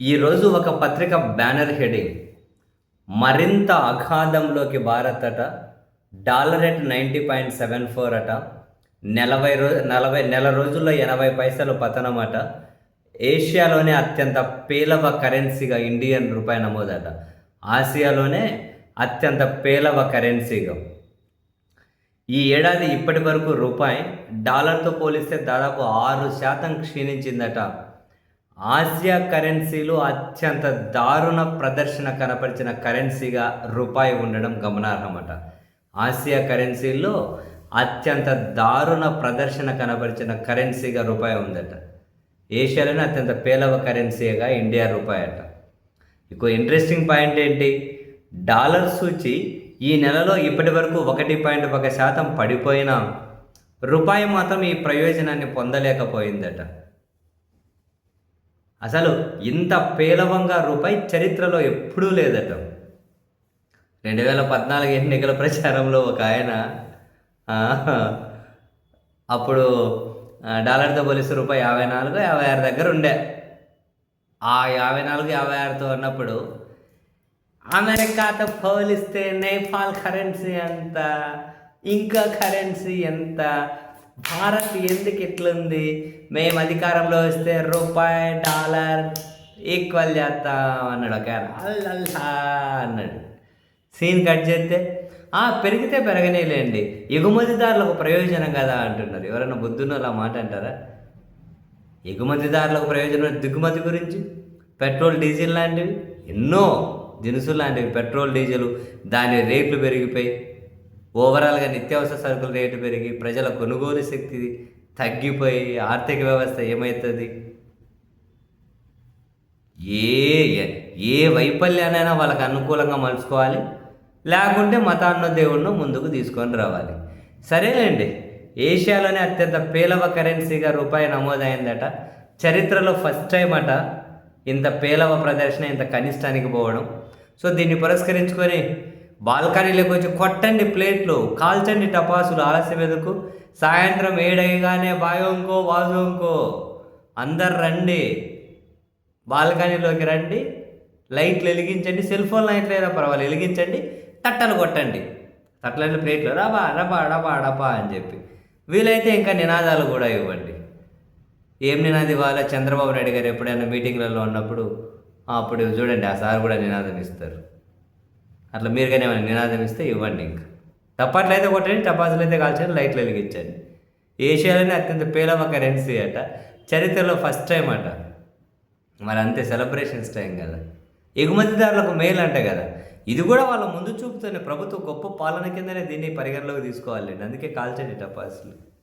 ఈరోజు ఒక పత్రిక బ్యానర్ హెడింగ్. మరింత అగాధంలోకి భారత్ అట dollar at ninety point seven four అట నలభై రో నలభై నెల రోజుల్లో ఎనభై పైసలు పతనం అట ఏషియాలోనే అత్యంత పేలవ కరెన్సీగా ఇండియన్ రూపాయి నమోదట. ఆసియాలోనే అత్యంత పేలవ కరెన్సీగా. ఈ ఏడాది ఇప్పటి వరకు రూపాయి డాలర్తో పోలిస్తే దాదాపు ఆరు శాతం క్షీణించిందట. ఆసియా కరెన్సీలు అత్యంత దారుణ ప్రదర్శన కనపరిచిన కరెన్సీగా రూపాయి ఉండడం గమనార్హమట. ఆసియా కరెన్సీల్లో అత్యంత దారుణ ప్రదర్శన కనపరిచిన కరెన్సీగా రూపాయి ఉందట. ఏషియాలోనే అత్యంత పేలవ కరెన్సీగా ఇండియా రూపాయి అట. ఇంకో ఇంట్రెస్టింగ్ పాయింట్ ఏంటి? డాలర్ సూచి ఈ నెలలో ఇప్పటి వరకు ఒకటి పాయింట్ ఒక శాతం పడిపోయినా రూపాయి మాత్రం ఈ ప్రయోజనాన్ని పొందలేకపోయిందట. అసలు ఇంత పేలవంగా రూపాయి చరిత్రలో ఎప్పుడూ లేదట. రెండు వేల పద్నాలుగు ఎన్నికల ప్రచారంలో ఒక ఆయన అప్పుడు డాలర్తో పోలిస్తే రూపాయి యాభై నాలుగు యాభై ఆరు దగ్గర ఉండే. ఆ యాభై నాలుగు యాభై ఆరుతో ఉన్నప్పుడు అమెరికాతో పోలిస్తే నేపాల్ కరెన్సీ ఎంత ఇంకా కరెన్సీ ఎంత భారత్ ఎందుకు ఇట్లుంది? మేము అధికారంలో వస్తే రూపాయి డాలర్ ఈక్వల్ చేస్తాం అన్నాడు ఒక అల్లల్లా అన్నాడు. సీన్ కట్ చేస్తే "ఆ, పెరిగితే పెరగనేలేండి. ఎగుమతిదారులకు ప్రయోజనం కదా అంటున్నారు. ఎవరైనా బుద్ధున్న అలా మాట అంటారా? ఎగుమతిదారులకు ప్రయోజనం దిగుమతి గురించి? పెట్రోల్ డీజిల్ లాంటివి? ఎన్నో దినుసులు లాంటివి. పెట్రోల్ డీజిల్ దాని రేట్లు పెరిగిపోయి ఓవరాల్గా నిత్యావసర సరుకుల రేటు పెరిగి ప్రజల కొనుగోలు శక్తి తగ్గిపోయి ఆర్థిక వ్యవస్థ ఏమవుతుంది ఏ ఏ వైఫల్యానైనా వాళ్ళకి అనుకూలంగా మలుచుకోవాలి. లేకుంటే మతాన్న దేవుణ్ణి ముందుకు తీసుకొని రావాలి. సరేలేండి. ఏషియాలోనే అత్యంత పేలవ కరెన్సీగా రూపాయి నమోదైందట. చరిత్రలో ఫస్ట్ టైం అట ఇంత పేలవ ప్రదర్శన ఇంత కనిష్టానికి పోవడం. సో దీన్ని పురస్కరించుకొని బాల్కనీలోకి వచ్చి కొట్టండి ప్లేట్లు కాల్చండి టపాసులు ఆలస్యం ఎందుకు? సాయంత్రం ఏడయ్యగానే బాయోంకో బాజోంకో అందరు రండి. బాల్కనీలోకి రండి. లైట్లు వెలిగించండి. సెల్ ఫోన్ లైట్లు అయినా పర్వాలేదు. వెలిగించండి. తట్టలు కొట్టండి. తట్టలైన ప్లేట్లు. రబా రబా డబా డబా అని చెప్పి. వీలైతే ఇంకా నినాదాలు కూడా ఇవ్వండి. ఏం నినాది ఇవ్వాలో చంద్రబాబు నాయుడు గారు ఎప్పుడైనా మీటింగ్లలో ఉన్నప్పుడు అప్పుడు చూడండి. ఆ సార్ కూడా నినాదం ఇస్తారు. అట్లా మీరు కానీ ఏమైనా నినాదం ఇస్తే ఇవ్వండి ఇంకా. తప్పట్లయితే కొట్టండి టపాసులు అయితే కాల్చండి లైట్లు వెలిగించండి. ఏషియాలోనే అత్యంత పేలవ కరెన్సీ అట. చరిత్రలో ఫస్ట్ టైం అట. మరి అంతే సెలబ్రేషన్స్ టైం కదా. ఎగుమతిదారులకు మేలు అంట కదా. ఇది కూడా వాళ్ళ ముందు చూపుతోనే ప్రభుత్వం గొప్ప పాలన కిందనే దీన్ని పరిగణలోకి తీసుకోవాలండి. అందుకే కాల్చండి టపాసులు.